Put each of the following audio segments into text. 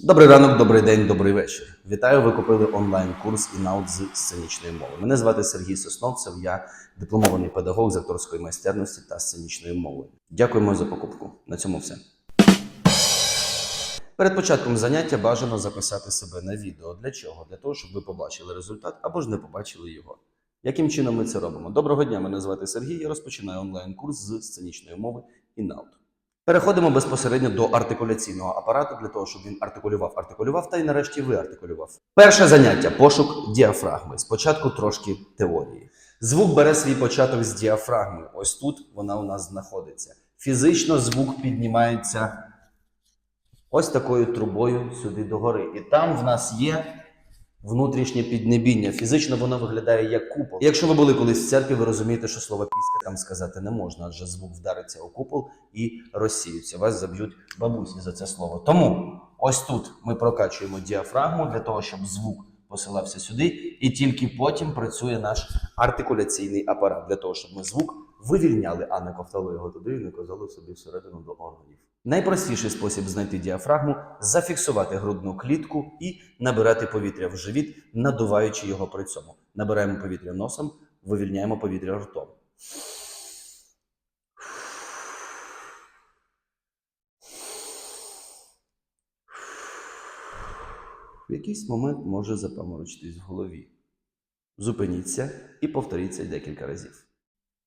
Добрий ранок, добрий день, добрий вечір. Вітаю, ви купили онлайн-курс «Інаут з сценічної мови. Мене звати Сергій Сосновцев, я дипломований педагог з акторської майстерності та сценічної мови. Дякуємо за покупку. На цьому все. Перед початком заняття бажано записати себе на відео. Для чого? Для того, щоб ви побачили результат або ж не побачили його. Яким чином ми це робимо? Доброго дня, мене звати Сергій. Я розпочинаю онлайн-курс з сценічної мови «Інаут». Переходимо безпосередньо до артикуляційного апарату для того, щоб він артикулював, артикулював та й нарешті виартикулював. Перше заняття пошук діафрагми. Спочатку трошки теорії. Звук бере свій початок з діафрагми. Ось тут вона у нас знаходиться. Фізично звук піднімається ось такою трубою сюди догори. І там в нас є внутрішнє піднебіння. Фізично воно виглядає як купол. Якщо ви були колись в церкві, ви розумієте, що слово піська там сказати не можна, адже звук вдариться у купол і розсіються. Вас заб'ють бабусі за це слово. Тому ось тут ми прокачуємо діафрагму для того, щоб звук посилався сюди, і тільки потім працює наш артикуляційний апарат для того, щоб ми звук вивільняли, а не ковтали його туди і не казали собі всередину до органів. Найпростіший спосіб знайти діафрагму зафіксувати грудну клітку і набирати повітря в живіт, надуваючи його при цьому. Набираємо повітря носом, вивільняємо повітря ртом. В якийсь момент може запаморочитись в голові. Зупиніться і повторіть це декілька разів.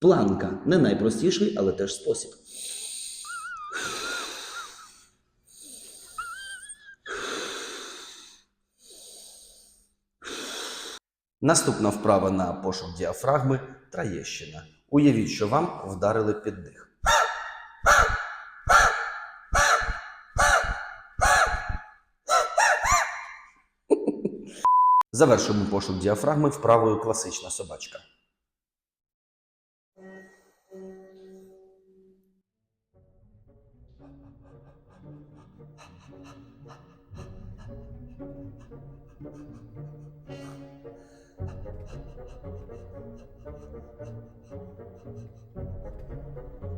Планка не найпростіший, але теж спосіб. Наступна вправа на пошук діафрагми Траєщина. Уявіть, що вам вдарили під дих. Завершуємо пошук діафрагми вправою класична собачка. Thank you.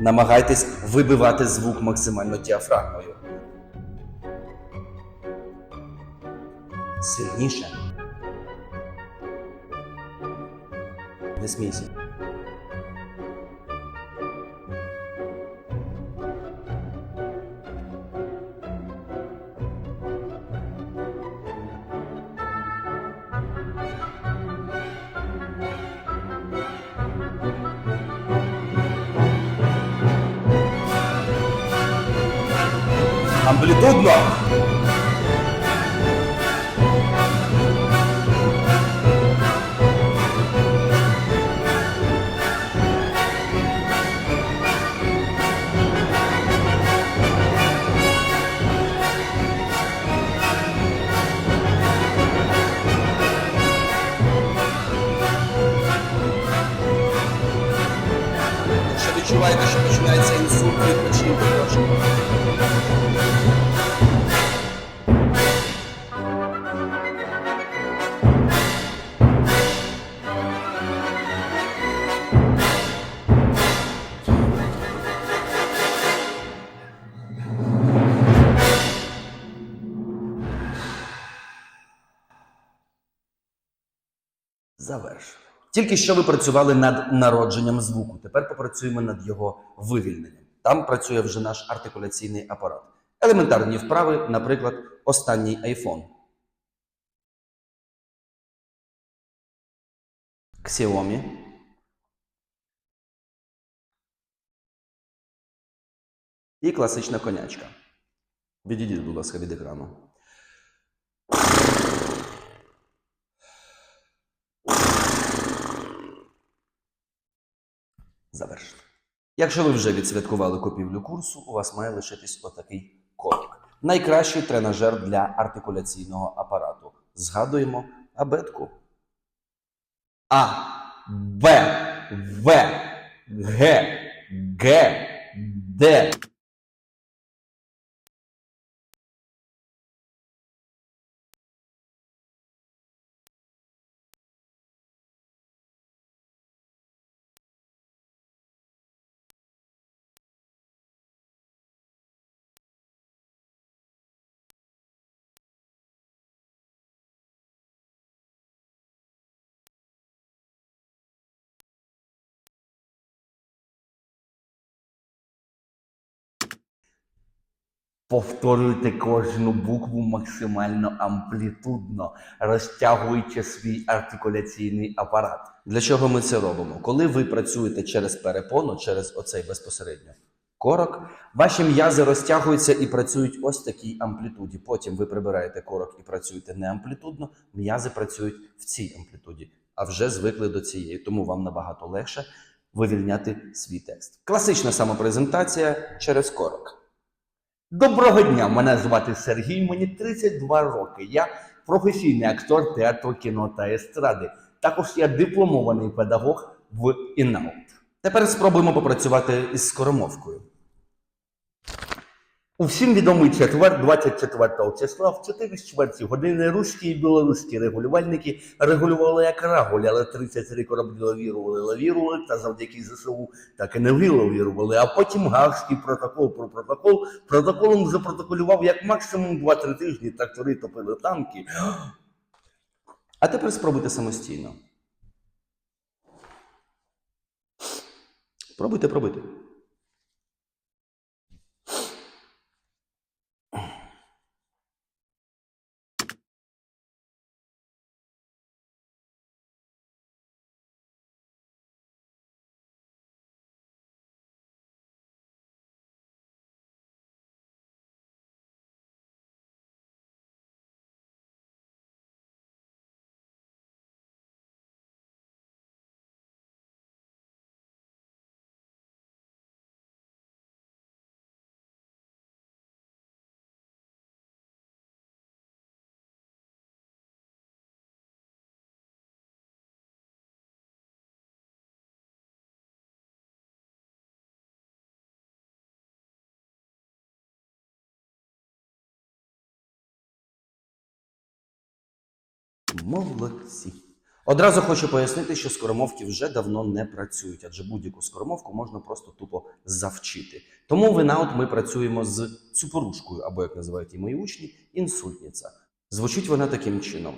Намагайтесь вибивати звук максимально діафрагмою. Сильніше. Не смійся. Амплітудно! Завершено. Тільки що ви працювали над народженням звуку. Тепер попрацюємо над його вивільненням. Там працює вже наш артикуляційний апарат. Елементарні вправи, наприклад, останній iPhone. Xiaomi. І класична конячка. Відійдіть, будь ласка, від екрану. Завершено. Якщо ви вже відсвяткували купівлю курсу, у вас має лишитись отакий корок. Найкращий тренажер для артикуляційного апарату. Згадуємо абетку. А, Б, В, Г, Г, Д. Повторюйте кожну букву максимально амплітудно, розтягуючи свій артикуляційний апарат. Для чого ми це робимо? Коли ви працюєте через перепону, через оцей безпосередньо корок, ваші м'язи розтягуються і працюють ось такій амплітуді. Потім ви прибираєте корок і працюєте не амплітудно, м'язи працюють в цій амплітуді, а вже звикли до цієї, тому вам набагато легше вивільняти свій текст. Класична самопрезентація через корок. Доброго дня! Мене звати Сергій, мені 32 роки. Я професійний актор театру, кіно та естради. Також я дипломований педагог в ІНАУТ. Тепер спробуємо попрацювати із скоромовкою. У всім відомий четвер, 24 числа, в 4 чверті години руські і білоруські регулювальники регулювали як рагуль, але 33 кораблі лавірували, лавірували, та завдяки ЗСУ так і не вилавірували. А потім Гаагський протокол про протокол протоколом запротоколював як максимум 2-3 тижні трактори топили танки. А тепер спробуйте самостійно. Пробуйте, пробуйте. Молодці. Одразу хочу пояснити, що скоромовки вже давно не працюють, адже будь-яку скоромовку можна просто тупо завчити. Тому в Інаут ми працюємо з цупорушкою, або як називають і мої учні, інсультниця. Звучить вона таким чином.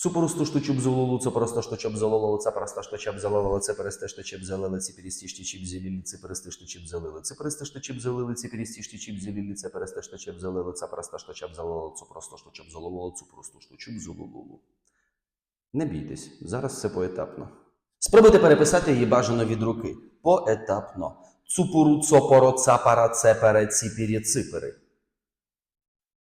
Цупорусту штучу зололу, це просто що чоб зололо, це просто що чоб зололо, це залили, це пересті що чіб зелили, це пересте що чіб залили, це пересте що чіб залили, це пересті що чіб зелили, це пересте що чеб залили, це просто що чеб залило, це просто що чеб залило, це просто що чуб зололу. Не бійтесь, зараз все поетапно. Спробуйте переписати її бажано від руки. Поетапно. Цупуру, цопоро, цапара, цепере, ціпірі, ципери.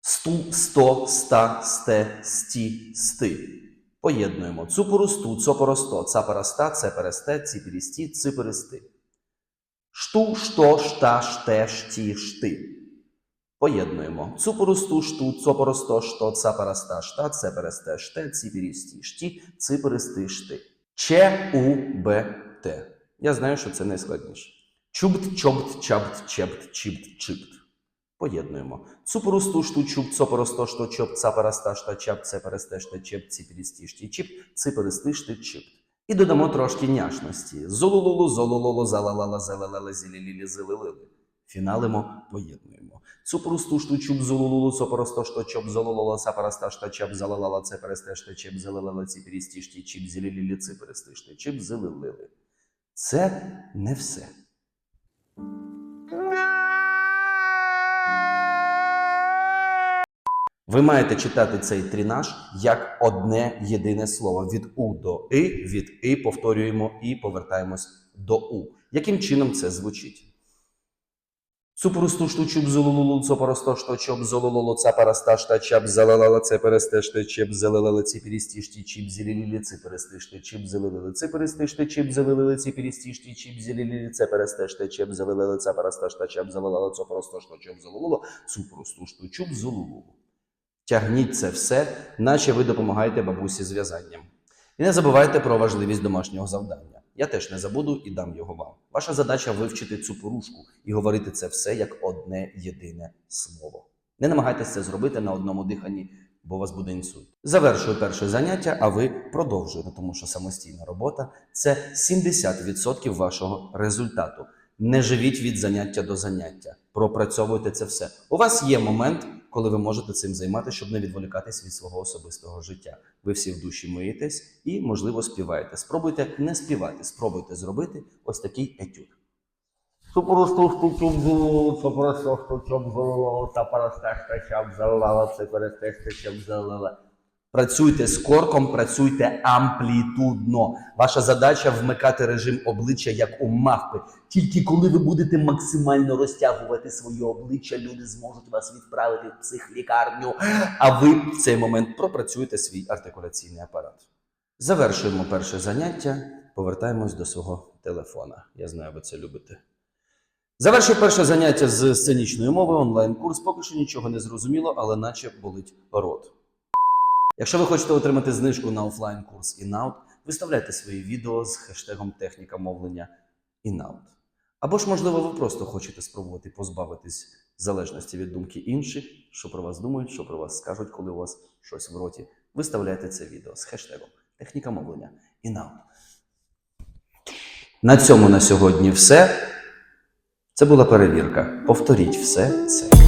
Сту, сто, ста, сте, сті, сти. Поєднуємо. Цупору, сту, цопоро, сто, цапара, ста, цепере, сте, ціпірі, сті, ципери, сти. Шту, що, шта, ште, шті, шти. Поєднуємо. Цупоросту, шту, цопоросто, що, цапараста, шта, цепересте, ште, ціпірісті, шті, ципиристи, шти. Че, у, б, т. Я знаю, що це найскладніше. Чубт, чобт, чабт, чепт, чіпт, чипт. Поєднуємо. Цупоросту, шту, чуб, цопоросто, що, чоп, цапараста, шта, чап, цепересте, ште, чеп, ціпірісті, шті, чіп, ципиристи, шти, чипт. І додамо трошки няшності. Золололу, золололо, залалала, зелелеле, зілілілі, зилилили. Фіналимо, поєднуємо. Цупрусту штучуб зололулу, цопоросто, що чоп зололола, сапараста, шта чап, залалала, це пересте, чеп, залалала, ці перістішті, чіп, зілілілі, ці перестишти, чіп, зилилили. Це не все. Ви маєте читати цей трінаж як одне єдине слово від У до И, від И повторюємо і повертаємось до У. Яким чином це звучить? Цупорусту штучу бзолололу, цопоросто що чоп золололо, цапараста шта чап залалала цепересте ште чеп залалала ципірістішті чіп зілілілі циперистиште чіп залилили циперистиште чіп залилили ципірістішті чіп зілілілі цепересте ште чеп залилили цапараста шта чап залалала цопоросто що чоп золололо, цупорусту шту чуб золололу. Тягніть це все, наче ви допомагаєте бабусі з в'язанням. І не забувайте про важливість домашнього завдання. Я теж не забуду і дам його вам. Ваша задача вивчити цю порушку і говорити це все як одне єдине слово. Не намагайтеся це зробити на одному диханні, бо вас буде інсульт. Завершую перше заняття, а ви продовжуєте, тому що самостійна робота це 70% вашого результату. Не живіть від заняття до заняття. Пропрацьовуйте це все. У вас є момент, коли ви можете цим займатися, щоб не відволікатись від свого особистого життя. Ви всі в душі миєтесь і, можливо, співаєте. Спробуйте не співати, спробуйте зробити ось такий етюд. Бзолололо, цупоросту штучу бзолололо, цапараста шта чап залалала циперистиште чеп залалала. Працюйте з корком, працюйте амплітудно. Ваша задача вмикати режим обличчя як у мавпи. Тільки коли ви будете максимально розтягувати своє обличчя, люди зможуть вас відправити в психлікарню. А ви в цей момент пропрацюєте свій артикуляційний апарат. Завершуємо перше заняття. Повертаємось до свого телефона. Я знаю, ви це любите. Завершив перше заняття з сценічної мови, онлайн-курс. Поки що нічого не зрозуміло, але наче болить рот. Якщо ви хочете отримати знижку на офлайн курс InOut, виставляйте свої відео з хештегом техніка мовлення InOut. Або ж, можливо, ви просто хочете спробувати позбавитись залежності від думки інших, що про вас думають, що про вас скажуть, коли у вас щось в роті. Виставляйте це відео з хештегом техніка мовлення InOut. На цьому на сьогодні все. Це була перевірка. Повторіть все це.